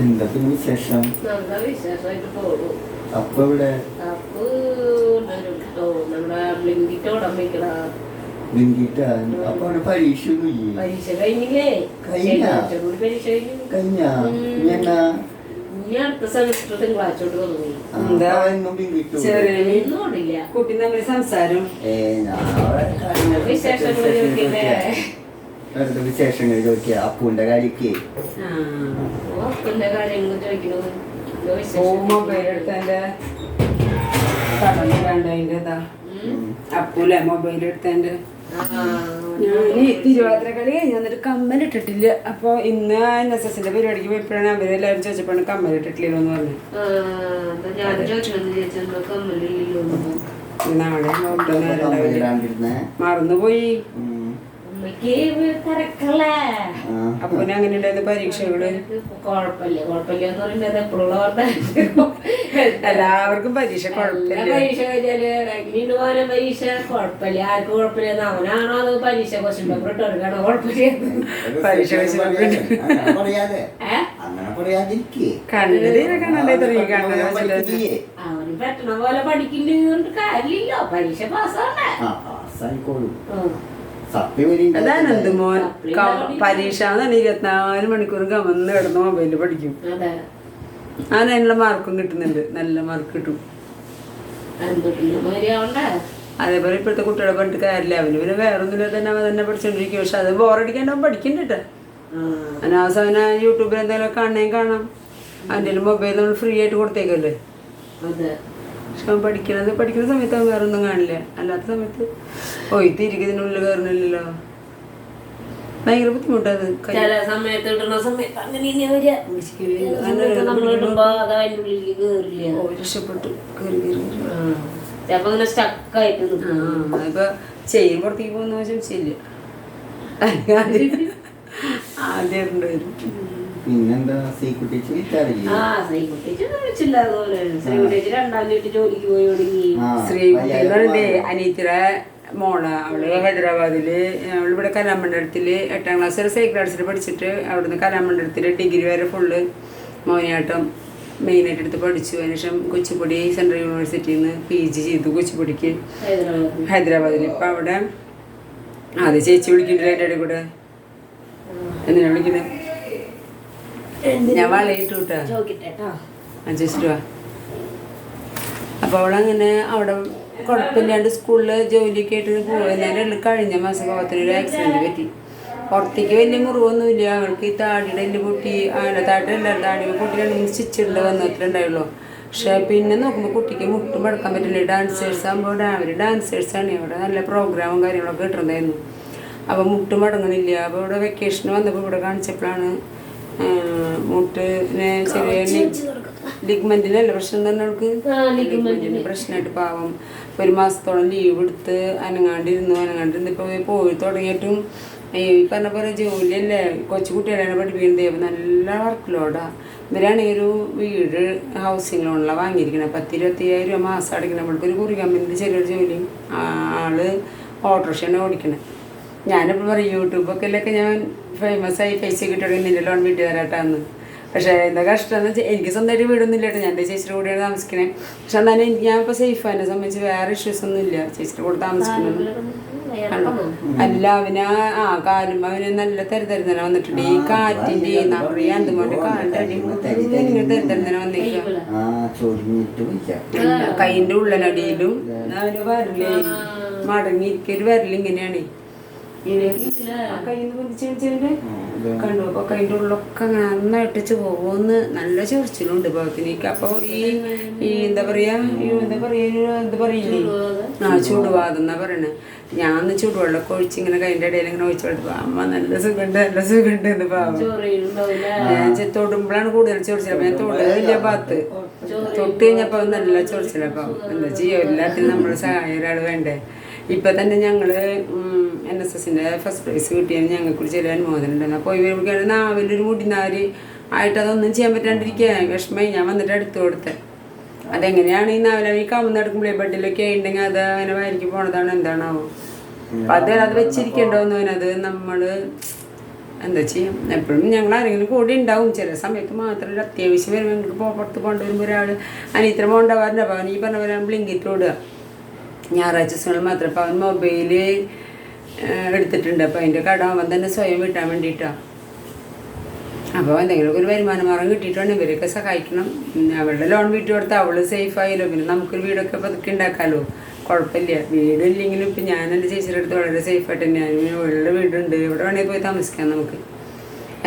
എന്താ പിന്നെ വിശേഷം? അപ്പൊ ഇവിടെ അപ്പൊ അവിടെ പരീക്ഷ കഴിഞ്ഞില്ലേ? കഴിഞ്ഞ? കഴിഞ്ഞു. എന്നാ? കുട്ടി തമ്മിൽ സംസാരം. വെറുതെ വിശേഷങ്ങൾ ചോദിക്കുക അപ്പൂന്റെ കാര്യക്ക്. അപ്പൂലെ മൊബൈൽ എടുത്തതിന്റെ ആ, ഞാൻ തിരുവാതിര കളി ഞാനൊരു കമ്മലിട്ടിട്ടില്ല അപ്പൊ ഇന്ന് എൻ എസ് എസിന്റെ പരിപാടിക്ക് പോയപ്പോഴാണ് അവരെല്ലാവരും ചോദിച്ചപ്പോഴാണ് ചോദിച്ചപ്പോ ഇട്ടിട്ടില്ലല്ലോ എന്ന് പറഞ്ഞു. നാളെ മറന്നുപോയി. അങ്ങനെ ഉണ്ടായിരുന്ന പരീക്ഷകൾ കുഴപ്പമില്ല കുഴപ്പമില്ല എന്ന് പറയുന്നത് എപ്പോഴുള്ള വാർത്ത എല്ലാവർക്കും പരീക്ഷ പരീക്ഷ കഴിഞ്ഞാൽ എങ്ങനെയുണ്ട് പോലെ പരീക്ഷ ആർക്കും അവനാണോ അത് പരീക്ഷ ക്വസ്റ്റ്യൻ പേപ്പർ പരീക്ഷ? അവന് പറ്റണ പോലെ പഠിക്കില്ല കാര്യമില്ല. പരീക്ഷ പാസ്സാണ് പാസ്സായിക്കോളും. അതാണ് മോൻ? പരീക്ഷ ഇരുപത്തിനാല് മണിക്കൂർ കമന്ന് കിടന്ന് മൊബൈലിൽ പഠിക്കും. അങ്ങനെ അതിനുള്ള മാർക്കും കിട്ടുന്നുണ്ട്. നല്ല മാർക്ക് കിട്ടും. അതേപോലെ ഇപ്പോഴത്തെ കുട്ടികളെ പറഞ്ഞിട്ട് കാര്യമില്ല. അവന് പിന്നെ വേറെ ഒന്നുമില്ല തന്നെ അവൻ തന്നെ പഠിച്ചോണ്ടിരിക്കും. പക്ഷെ അത് ബോറടിക്കാണ്ട് അവൻ പഠിക്കണ്ടിട്ട് അനാവശ്യം അവനെ യൂട്യൂബിൽ എന്തെങ്കിലും കാണുകയും കാണാം. അതിന്റെ മൊബൈൽ നമ്മൾ ഫ്രീ ആയിട്ട് കൊടുത്തേക്കല്ലേ? അതെ. പക്ഷെ അവൻ പഠിക്കണത് പഠിക്കുന്ന സമയത്ത് അവൻ വേറെ ഒന്നും കാണില്ല. അല്ലാത്ത സമയത്ത് ഓ ഇത് ഇരിക്കുന്നതിനുള്ളിൽ കയറണില്ലല്ലോ ഭയങ്കര ബുദ്ധിമുട്ടത് ചില സമയത്ത് ഇടുന്ന സമയത്ത് അങ്ങനെ നമ്മൾ ഇടുമ്പോ അത് ഉള്ളിലേക്ക് ഓ രക്ഷപ്പെട്ടു. കയറി കയറി കയറി. ചിലപ്പോ ഇങ്ങനെ സ്റ്റക്കായിട്ട് നിൽക്കും ആ ഇപ്പൊ ചെയിൻ പുറത്തേക്ക് പോകുന്ന സംശയമില്ല ആദ്യം ഉണ്ടായിരുന്നു പിന്നെന്താ? സീക്കുട്ടിച്ച് വിളിക്കാറില്ലേ ആ ശ്രീകുട്ടിച്ച് വിളിച്ചില്ല അതുപോലെ ശ്രീകുട്ടിച്ച് രണ്ടാം വീട്ടിൽ ജോലിക്ക് പോയി തുടങ്ങി. ആ, ശ്രീകുട്ടികളുടെ അനിയത്തിയുടെ മോൾ. അവൾ ഹൈദരാബാദിൽ അവൾ ഇവിടെ കലാമണ്ഡലത്തിൽ എട്ടാം ക്ലാസ് വരെ സൈക്കിൾ ആർട്സിൽ പഠിച്ചിട്ട് അവിടുന്ന് കലാമണ്ഡലത്തിൽ ഡിഗ്രി വരെ ഫുള്ള് മോഹിനിയാട്ടം മെയിനായിട്ട് എടുത്ത് പഠിച്ചു. അതിനുശേഷം കുച്ചിപ്പുടി സെൻട്രൽ യൂണിവേഴ്സിറ്റിയിൽ നിന്ന് പി ജി ചെയ്തു കുച്ചിപ്പുടിക്ക്. ഹൈദരാബാദ് ഹൈദരാബാദിൽ ഇപ്പം അവിടെ അത് ചേച്ചി വിളിക്കുന്നുണ്ട് അതിന്റെ ഇടയിൽ കൂടെ. എന്തിനാ വിളിക്കുന്നത് ഞാൻ വളയിട്ടു കേട്ടോ അഡ്ജസ്റ്റ് അപ്പോൾ അവളങ്ങനെ അവിടെ കുഴപ്പമില്ലാണ്ട് സ്കൂളിൽ ജോലിയൊക്കെ ആയിട്ട് പോകുന്നതിനുള്ള കഴിഞ്ഞ മാസം ഭാഗത്തിന് ഒരു ആക്സിഡന്റ് പറ്റി. പുറത്തേക്ക് വലിയ മുറിവൊന്നുമില്ല. അവൾക്ക് ഈ താടിയുടെ എല്ല് പൊട്ടി അങ്ങനെ താടിയല്ല താടി പൊട്ടി രണ്ട് മൂന്ന് സ്റ്റിച്ചുള്ള വന്നിട്ടുണ്ടായുള്ളൂ പക്ഷെ പിന്നെ നോക്കുമ്പോൾ കുട്ടിക്ക് മുട്ടും മടക്കാൻ പറ്റില്ല. ഡാൻസേഴ്സ് ആകുമ്പോൾ അവർ ആണ്. അവിടെ നല്ല പ്രോഗ്രാമും കാര്യങ്ങളൊക്കെ കിട്ടുന്നുണ്ടായിരുന്നു. അപ്പോൾ മുട്ടും മടങ്ങണില്ല. അപ്പോൾ ഇവിടെ വെക്കേഷന് വന്നപ്പോൾ ഇവിടെ കാണിച്ചപ്പോഴാണ് മുട്ടിന് ചെറിയ ലിഗ്മെന്റിനല്ല പ്രശ്നം തന്നെ അവൾക്ക്? ലിഗ്മെന്റിന്. പ്രശ്നമായിട്ട് പാവം. ഇപ്പൊ ഒരു മാസത്തോളം ലീവ് എടുത്ത് അനങ്ങാണ്ടിരുന്നു അനങ്ങാണ്ടിരുന്ന് ഇപ്പോൾ പോയി തുടങ്ങിയിട്ടും ഈ പറഞ്ഞ പോലെ ജോലിയല്ലേ? കൊച്ചു കുട്ടികളാണ് പഠിപ്പിക്കുന്നത്. അപ്പം നല്ല വർക്ക് ലോഡാ ഇവരാണെങ്കിൽ ഒരു വീട് ഹൗസിംഗ് ലോണിലാണ് വാങ്ങിയിരിക്കുന്നത് പത്ത് ഇരുപത്തിയ്യായിരം രൂപ മാസം അടയ്ക്കണം. നമ്മൾക്ക് ഒരു കുറി കമ്പനിന്റെ ചെറിയൊരു ജോലിയും ആൾ ഓട്ടോറിക്ഷയാണ് ഓടിക്കണത്. ഞാനിപ്പോൾ പറയും യൂട്യൂബൊക്കെ ഞാൻ ഫേമസ് ആയി പൈസ കിട്ടുകയാണെങ്കിൽ നിന്റെ ലോൺ വീട്ടിൽ തരാട്ടാന്ന് പക്ഷേ എന്താ കഷ്ടം എന്ന് വെച്ചാൽ എനിക്ക് സ്വന്തമായിട്ട് വീടൊന്നും ഇല്ല കേട്ടോ. ഞാൻ എന്റെ ചേച്ചിയുടെ കൂടെയാണ് താമസിക്കണേ. പക്ഷെ എന്നാലും എനിക്ക് ഞാൻ ഇപ്പോൾ സേഫ് എന്നെ സംബന്ധിച്ച് വേറെ ഇഷ്യൂസ് ഒന്നും ഇല്ല ചേച്ചിയുടെ കൂടെ താമസിക്കുന്നത്. അല്ല അവന് ആ- കാലും അവന് നല്ല തരുതരുന്നന വന്നിട്ടുണ്ട്. ഈ കാറ്റിന്റെ നിറയെ കാലിന്റെ ഇങ്ങനെ തരുതരുന്നന വന്നേക്കുക വിളിക്കാം കൈന്റെ ഉള്ളനടിയിലും അവന് വരൽ മടങ്ങിയിരിക്കൊരു വരൽ ഇങ്ങനെയാണ്. കയ്യിൽ നിന്ന് കണ്ടു. അപ്പൊ കൈന്റെ ഉള്ളൊക്കെ നന്നായിട്ട് പോകുമെന്ന് നല്ല ചൊറിച്ചിലുണ്ട് ഭാഗത്തിനേക്ക് അപ്പൊ ഈ ഈ എന്താ പറയാ ഈ എന്താ പറയാ എന്താ പറയില്ലേ? ആ ചൂടുവാദം എന്നാ പറയണേ. ഞാൻ ചൂടുവെള്ളമൊക്കെ ഒഴിച്ച് ഇങ്ങനെ കൈന്റെ ഇടയിൽ ഇങ്ങനെ ഒഴിച്ചു കൊടുത്തു. അമ്മ നല്ല സുഖമുണ്ട് നല്ല സുഖമുണ്ട് എന്ന് പാവം. ചെ- തൊടുമ്പോഴാണ് കൂടുതൽ ചൊറിച്ചിൽ ഞാൻ തൊടുകയില്ല ഭാഗത്ത് തൊട്ട് കഴിഞ്ഞപ്പോ നല്ല ചൊറിച്ചിലപ്പോ എന്താ ചെയ്യാ? എല്ലാത്തിനും നമ്മൾ സഹായം ഒരാൾ വേണ്ടേ? ഇപ്പൊ തന്നെ ഞങ്ങൾ എൻ എസ് എസിന്റെ ഫസ്റ്റ് പ്രൈസ് കിട്ടിയതിന് ഞങ്ങൾക്ക് ഒരു ചെറിയ അനുമോദനം ഉണ്ടായിരുന്നു പോയി വരുമ്പോഴേക്കാണ് നാവിലൊരു മുടിനാരി ആയിട്ട് അതൊന്നും ചെയ്യാൻ പറ്റാണ്ടിരിക്കുക വിഷമമായി ഞാൻ വന്നിട്ട് എടുത്തു കൊടുത്തത് അതെങ്ങനെയാണ് ഈ നാവില ഈ കമന്നെടുക്കുമ്പോഴേ ബെഡിലൊക്കെ ഉണ്ടെങ്കിൽ അത് അങ്ങനെ വാരിക്ക് പോണതാണ് എന്താണാവോ? അപ്പൊ അത് അത് അത് നമ്മൾ എന്താ ചെയ്യും? എപ്പോഴും ഞങ്ങൾ ആരെങ്കിലും കൂടി ഉണ്ടാവും. ചില സമയത്ത് മാത്രം ഒരു അത്യാവശ്യം വരുമ്പോൾ ഞങ്ങൾക്ക് പുറത്ത് പോകേണ്ടി വരുമ്പോൾ ഒരാൾ അനിയത്ര പോകേണ്ടവരുടെ അപ്പോൾ അവൻ ഈ പറഞ്ഞ പോലെ ബ്ലിങ്കിറ്റ് ഓടുക ഞായറാഴ്ച ദിവസങ്ങൾ മാത്രം. അപ്പോൾ അവൻ മൊബൈൽ എടുത്തിട്ടുണ്ട്. അപ്പോൾ അതിന്റെ അവൻ തന്നെ സ്വയം വിട്ടാൻ വേണ്ടിയിട്ടാണ് അപ്പോൾ എന്തെങ്കിലുമൊക്കെ ഒരു വരുമാന മാർഗം കിട്ടിയിട്ടാണ് ഇവരെയൊക്കെ സഹായിക്കണം. അവളുടെ ലോൺ വീട്ടിൽ കൊടുത്ത് അവൾ സേഫ് ആയല്ലോ. പിന്നെ നമുക്കൊരു വീടൊക്കെ പതുക്കെ ഉണ്ടാക്കാമല്ലോ കുഴപ്പമില്ല. വീടില്ലെങ്കിലും ഇപ്പം ഞാൻ എന്റെ ചേച്ചിയുടെ അടുത്ത് വളരെ സേഫായിട്ട് തന്നെയാണ് ഉള്ള വീടുണ്ട്. എവിടെ വേണമെങ്കിൽ പോയി താമസിക്കാം നമുക്ക്.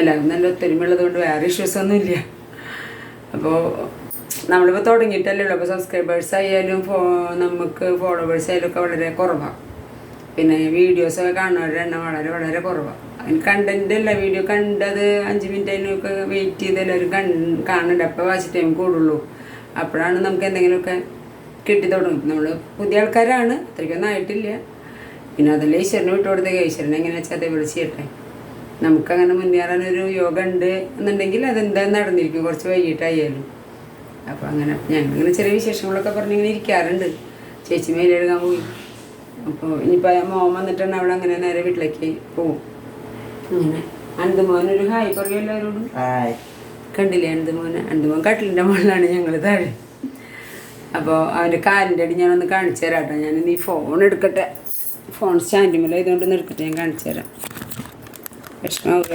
എല്ലാവരും നല്ല ഒത്തൊരുമയുള്ളതുകൊണ്ട് വേറെ ഇഷ്യൂസ് ഒന്നുമില്ല അപ്പോൾ നമ്മളിപ്പോൾ തുടങ്ങിയിട്ടല്ലേ ഉള്ളൂ. അപ്പോൾ സബ്സ്ക്രൈബേഴ്സ് ആയാലും ഫോ നമുക്ക് ഫോളോവേഴ്സ് ആയാലും ഒക്കെ വളരെ കുറവാണ് പിന്നെ വീഡിയോസൊക്കെ കാണുന്നവരുടെ എണ്ണം വളരെ വളരെ കുറവാണ് അതിന് കണ്ടന്റ് അല്ല വീഡിയോ കണ്ടത് അഞ്ച് മിനിറ്റ് അതിനൊക്കെ വെയിറ്റ് ചെയ്ത് എല്ലാവരും കൺ കാണുന്നുണ്ട്. അപ്പോൾ വാച്ച് ടൈം കൂടുള്ളൂ. അപ്പോഴാണ് നമുക്ക് എന്തെങ്കിലുമൊക്കെ കിട്ടി തുടങ്ങും. നമ്മൾ പുതിയ ആൾക്കാരാണ് അത്രയ്ക്കൊന്നും ആയിട്ടില്ല. പിന്നെ അതല്ല ഈശ്വരനെ വിട്ടു കൊടുത്തേക്ക് ഈശ്വരനെ വെച്ചാൽ അതേപോലെ ചെയ്യട്ടെ? നമുക്കങ്ങനെ മുന്നേറാനൊരു യോഗ ഉണ്ട് എന്നുണ്ടെങ്കിൽ അതെന്തായാലും നടന്നിരിക്കും. കുറച്ച് വൈകിട്ടായാലും. അപ്പോൾ അങ്ങനെ ഞങ്ങളിങ്ങനെ ചെറിയ വിശേഷങ്ങളൊക്കെ പറഞ്ഞിങ്ങനെ ഇരിക്കാറുണ്ട്. ചേച്ചി മേലെടുക്കാൻ പോയി. അപ്പോൾ ഇനിയിപ്പോൾ മോൻ വന്നിട്ടാണ് അവിടെ അങ്ങനെ നേരെ വീട്ടിലേക്ക് പോവും. അങ്ങനെ. അനന്തമോനൊരു ഹായ് പറയും എല്ലാവരോടും. കണ്ടില്ലേ അനന്തമോന്? അനന്തമോൻ കട്ടിലിന്റെ മുകളിലാണ് ഞങ്ങൾ താഴെ. അപ്പോൾ അവന്റെ കാലിന്റെ അടി ഞാനൊന്ന് കാണിച്ചു തരാം കേട്ടോ. ഞാൻ ഈ ഫോൺ എടുക്കട്ടെ. ഫോൺ സ്റ്റാൻഡിൽ ഇതുകൊണ്ടൊന്ന് എടുക്കട്ടെ ഞാൻ കാണിച്ചു തരാം. വിഷമാവുക